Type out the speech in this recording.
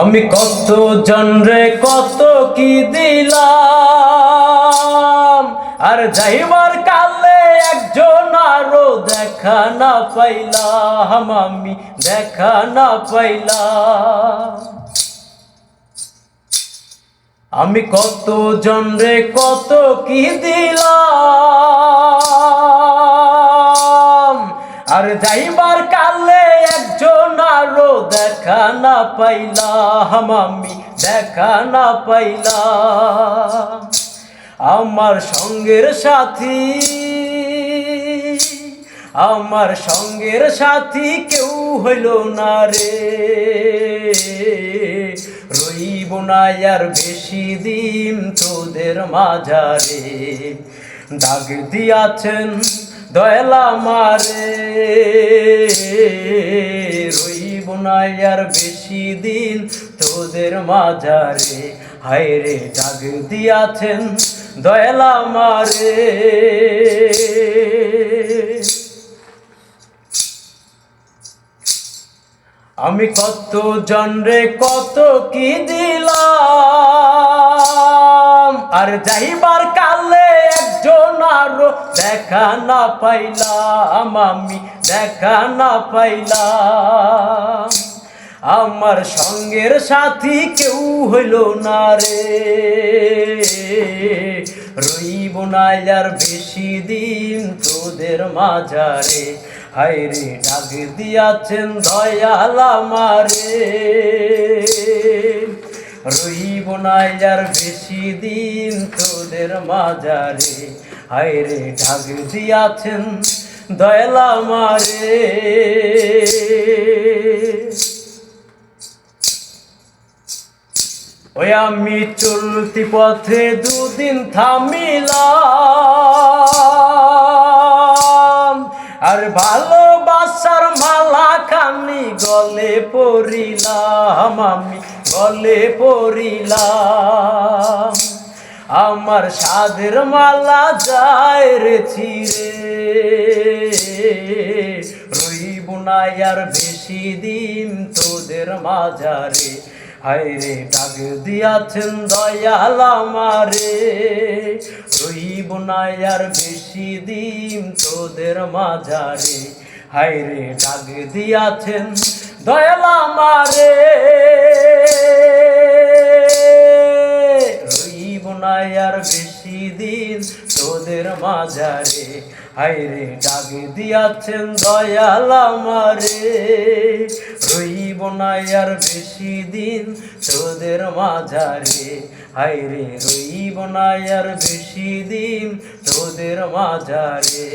আমি কত জনরে কত কি দিলাম? আর যাইবার কালে একজন আরও দেখা না পাইলাম, আমি দেখা না পাইলাম। আমি কত জনরে কত কি দিলাম? আর যাইবার কালে একজন আরও দেখা না পাইলাম আমি, দেখা না পাইলাম। আমার সঙ্গের সাথী, আমার সঙ্গের সাথী কেউ হইল না রে। রইব না আর বেশি দিন তোদের মাঝারে। দাগ দিয়াছেন, দয়ালা মারে। রইব না আর বেশি দিন তোদের মাঝারে। হায় রে দাগ দিয়াছেন, দয়ালা মারে। আমি কত জনরে, কত কি দিলাম? আর যাইবার কালে একজন আরও দেখা না পাইলাম আমি, দেখা না পাইলাম। আমার সঙ্গের সাথী কেউ হইল না রে। রইব না আর বেশি দিন তোদের মাঝারে। হায় রে, ডাক দিয়াছেন দয়াল আমারে। রইব নাই যার বেশি দিন তোদের মাঝারে হায় রে ডাক দিয়াছেন দয়লা মারে ওই আমি চলতি পথে দুদিন থামিলাম, আর ভালোবাসার মালা খানি গলে পড়িলাম আমি। গলে পড়িলাম। আমার সাধের মালা যায় রে ছিড়ে। রইব না আর বেশি দিন তোদের মাঝারে। হায় রে, ডাক দিয়াছেন দয়াল আমারে। রইব না আর বেশি দিন তোদের মাঝারে। হায় রে, ডাক দিয়াছেন দয়াল আমারে। রইব না আর বেশি দিন তোদের মাঝারে। হায় রে ডাক দিয়াছেন দয়াল আমারে। রইব না আর বেশি দিন তোদের মাঝারে। হায় রে রইব না আর বেশি দিন তোদের মাঝারে।